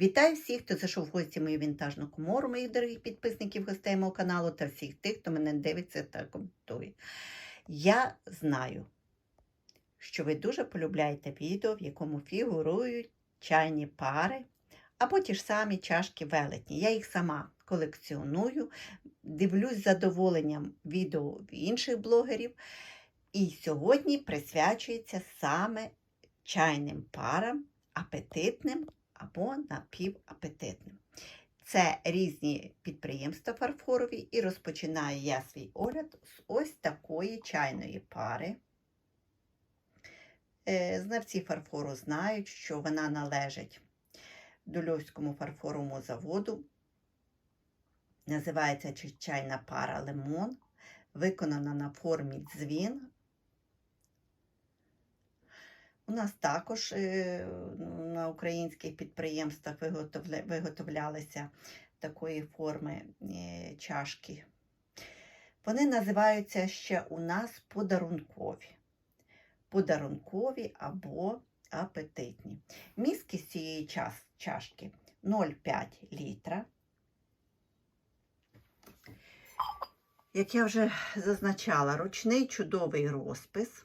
Вітаю всіх, хто зайшов в гості мою вінтажну комору, моїх дорогих підписників, гостей мого каналу та всіх тих, хто мене дивиться та коментує. Я знаю, що ви дуже полюбляєте відео, в якому фігурують чайні пари або ті ж самі чашки велетні. Я їх сама колекціоную, дивлюсь задоволенням відео інших блогерів. І сьогодні присвячується саме чайним парам, апетитним або напівапетитним. Це різні підприємства фарфорові, і розпочинаю я свій огляд з ось такої чайної пари. Е, Знавці фарфору знають, що вона належить Дульовському фарфоровому заводу. Називається чайна пара Лимон, виконана на формі дзвін. У нас також е, на українських підприємствах виготовлялися такої форми е, чашки. Вони називаються ще у нас подарункові. Подарункові або апетитні. Міскість цієї чашки 0,5 літра. Як я вже зазначала, ручний чудовий розпис.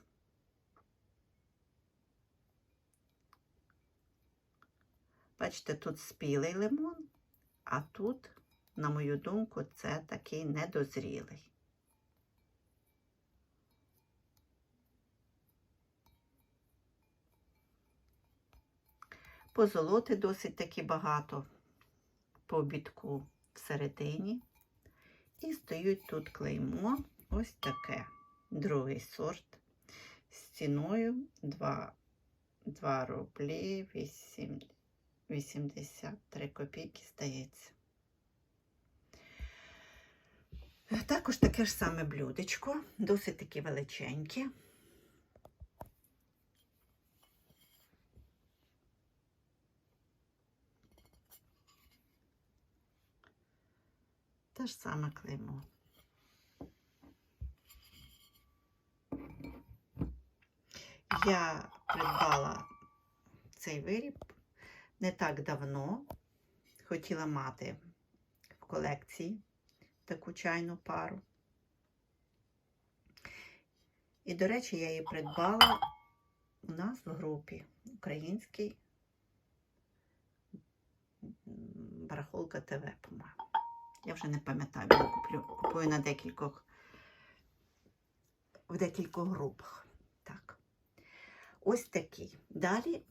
Бачите, тут спілий лимон, а тут, на мою думку, це такий недозрілий. Позолоти досить таки багато по обідку всередині. І стоїть тут клеймо ось таке. Другий сорт з ціною 2, 2 рублі 8, 83 копійки, здається. Також таке ж саме блюдечко, досить таки величеньке. Те ж саме клеймо. Я придбала цей виріб не так давно. Хотіла мати в колекції таку чайну пару. І, до речі, я її придбала у нас в групі Український барахолка ТВ, по-моєму. Я вже не пам'ятаю, бо куплю, купую на декількох, в декількох групах. Так. Ось такий. Далі,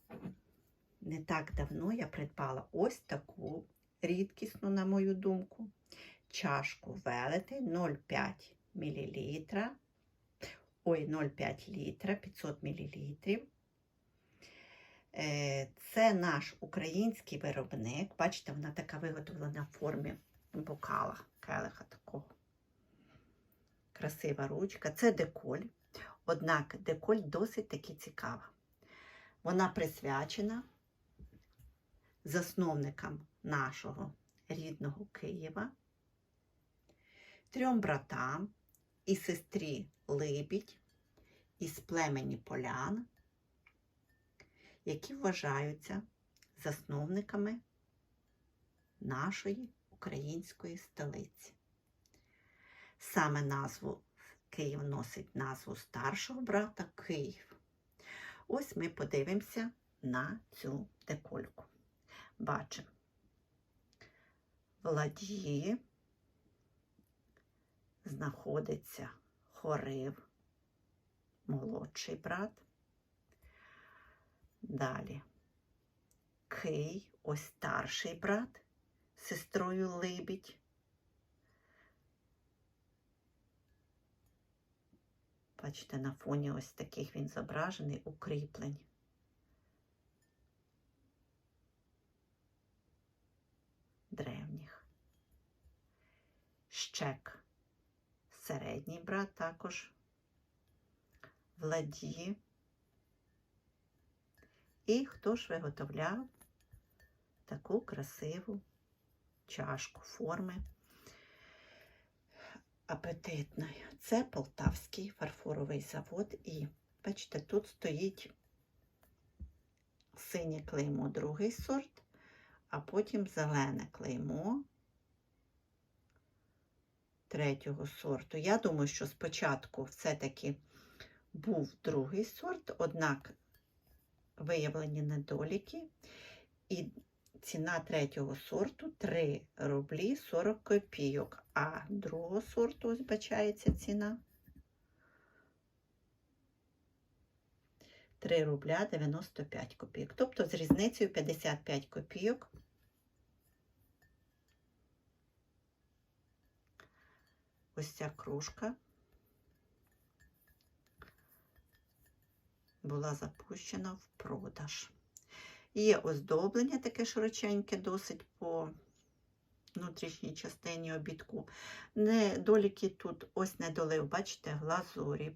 не так давно я придбала ось таку рідкісну, на мою думку, чашку велети 0,5 мл. Ой, 0,5 літра, 500 мл. Це наш український виробник. Бачите, вона така виготовлена в формі бокала, келиха такого. Красива ручка. Це деколь. Однак деколь досить таки цікава. Вона присвячена засновникам нашого рідного Києва, трьом братам і сестрі Либідь із племені Полян, які вважаються засновниками нашої української столиці. Саме назву Київ носить назву старшого брата Київ. Ось ми подивимося на цю декольку. Бачимо в знаходиться хорив, молодший брат. Далі Кий, ось старший брат сестрою Либідь. Бачите, на фоні ось таких він зображений укріплень. Щек. Середній брат також в ладьї. І хто ж виготовляв таку красиву чашку форми апетитної. Це Полтавський фарфоровий завод. І, бачите, тут стоїть синє клеймо другий сорт, а потім зелене клеймо третього сорту. Я думаю, що спочатку все-таки був другий сорт, однак виявлені недоліки, і ціна третього сорту 3 рублі 40 копійок, а другого сорту, ось бачається ціна 3 рубля 95 копійок. Тобто з різницею 55 копійок. Ось ця кружка була запущена в продаж. Є оздоблення таке широченьке, досить по внутрішній частині обідку. Недоліки тут ось недолив, бачите, глазурі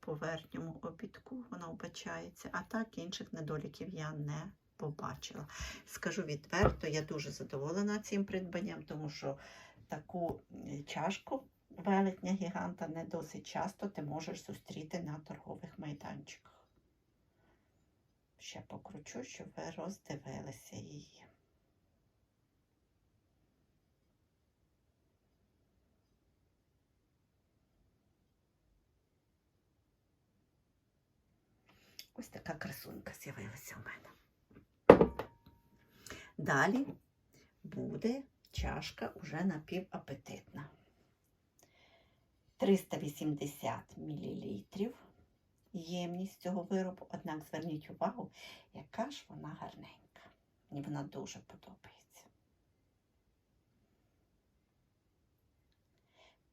по верхньому обідку вона вбачається, а так інших недоліків я не побачила. Скажу відверто, я дуже задоволена цим придбанням, тому що таку е, чашку велетня гіганта не досить часто ти можеш зустріти на торгових майданчиках. Ще покручу, щоб ви роздивилися її. Ось така красунька з'явилася у мене. Далі буде чашка уже напівапетитна. 380 мл ємність цього виробу, однак зверніть увагу, яка ж вона гарненька. Мені вона дуже подобається.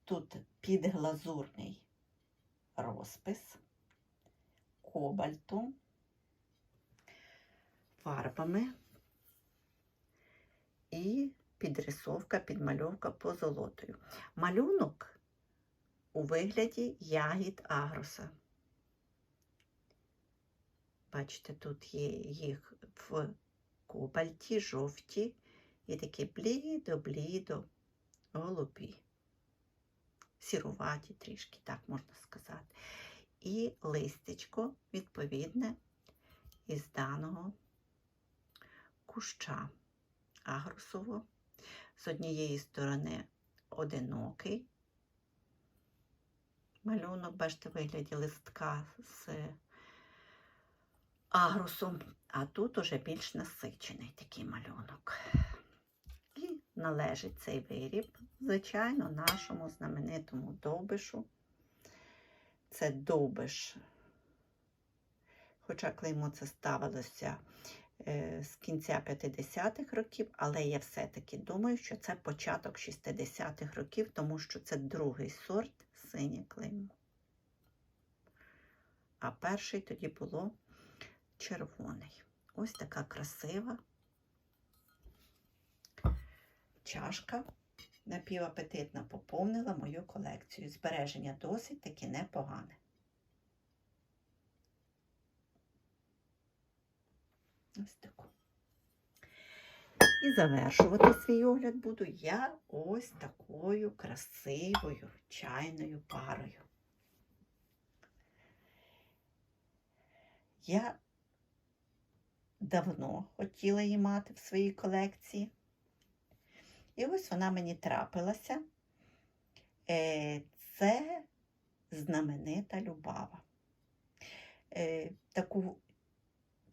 Тут підглазурний розпис кобальтом, фарбами і підрисовка, підмальовка позолотою. Малюнок у вигляді ягід агроса. Бачите, тут є їх в кобальті, жовті і такі блідо-блідо голубі. Сіруваті трішки, так можна сказати. І листечко, відповідне, із даного куща агросово. З однієї сторони одинокий малюнок, бачите, вигляді листка з агрусом, а тут уже більш насичений такий малюнок. І належить цей виріб, звичайно, нашому знаменитому довбишу. Це довбиш, хоча клеймо це ставилося з кінця 50-х років, але я все-таки думаю, що це початок 60-х років, тому що це другий сорт синє клеймо. А перший тоді було червоний. Ось така красива чашка напівапетитна поповнила мою колекцію. Збереження досить таки непогане. Ось таку. І завершувати свій огляд буду я ось такою красивою чайною парою. Я давно хотіла її мати в своїй колекції. І ось вона мені трапилася. Е, це знаменита Любава. Е, таку,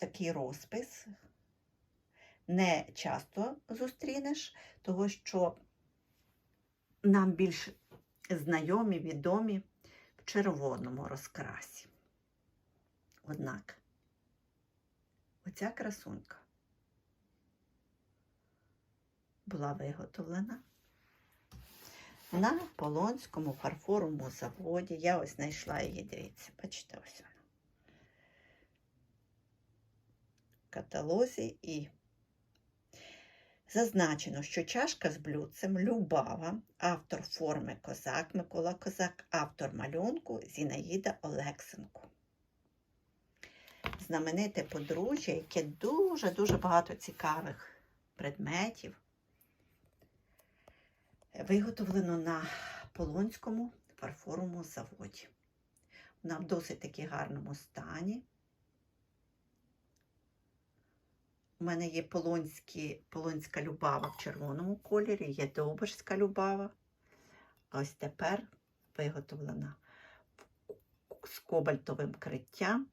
Такий розпис не часто зустрінеш, того що нам більш знайомі, відомі в червоному розкрасі. Однак оця красунька була виготовлена на Полонському фарфоровому заводі. Я ось знайшла її, дивіться, бачите, ось вона. В каталозі і зазначено, що чашка з блюдцем Любава, автор форми Козак Микола Козак, автор малюнку Зінаїда Олексенко. Знамените подружжя, яке дуже-дуже багато цікавих предметів виготовлено на Полонському фарфоровому заводі. Вона в досить таки гарному стані. У мене є полонські, полонська любава в червоному кольорі, є довбишська любава. А ось тепер виготовлена з кобальтовим криттям.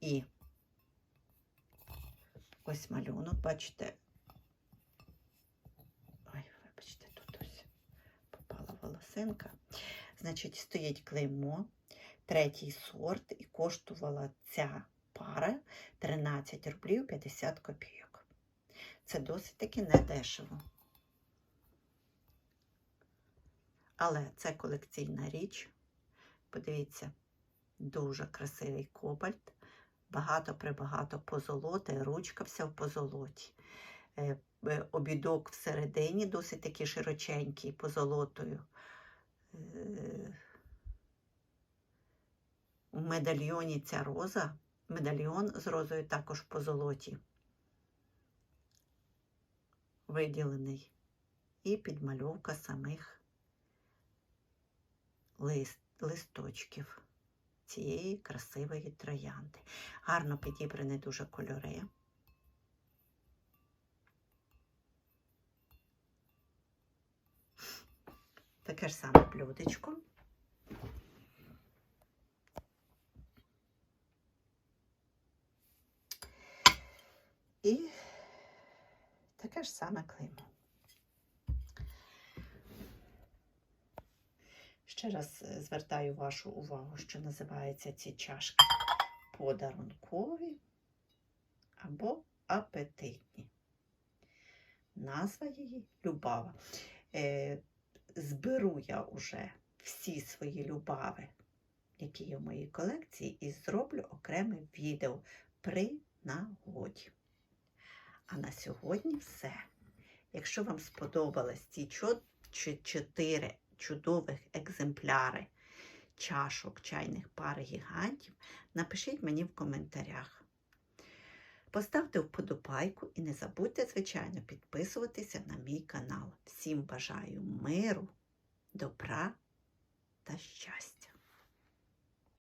І ось малюнок, бачите. Ой, вибачте, тут ось попала волосинка. Значить, стоїть клеймо, третій сорт, і коштувала ця пара 13 рублів 50 копійок. Це досить таки недешево. Але це колекційна річ. Подивіться, дуже красивий кобальт. Багато прибагато позолоти, ручка вся в позолоті. Е, е, Обідок всередині досить такий широченький позолотою. Е, У медальйоні ця роза, медальйон з розою також в позолоті. Виділений. І підмальовка самих лист, листочків цієї красивої троянди. Гарно підібрані дуже кольори. Таке ж саме блюдечко. І таке ж саме клеймо. Ще раз е, звертаю вашу увагу, що називаються ці чашки подарункові або апетитні. Назва її Любава. Е, зберу я вже всі свої любави, які є в моїй колекції, і зроблю окреме відео при нагоді. А на сьогодні все. Якщо вам сподобались ці чо- чотири чудових екземпляри чашок чайних пар гігантів, напишіть мені в коментарях. Поставте вподобайку і не забудьте, звичайно, підписуватися на мій канал. Всім бажаю миру, добра та щастя!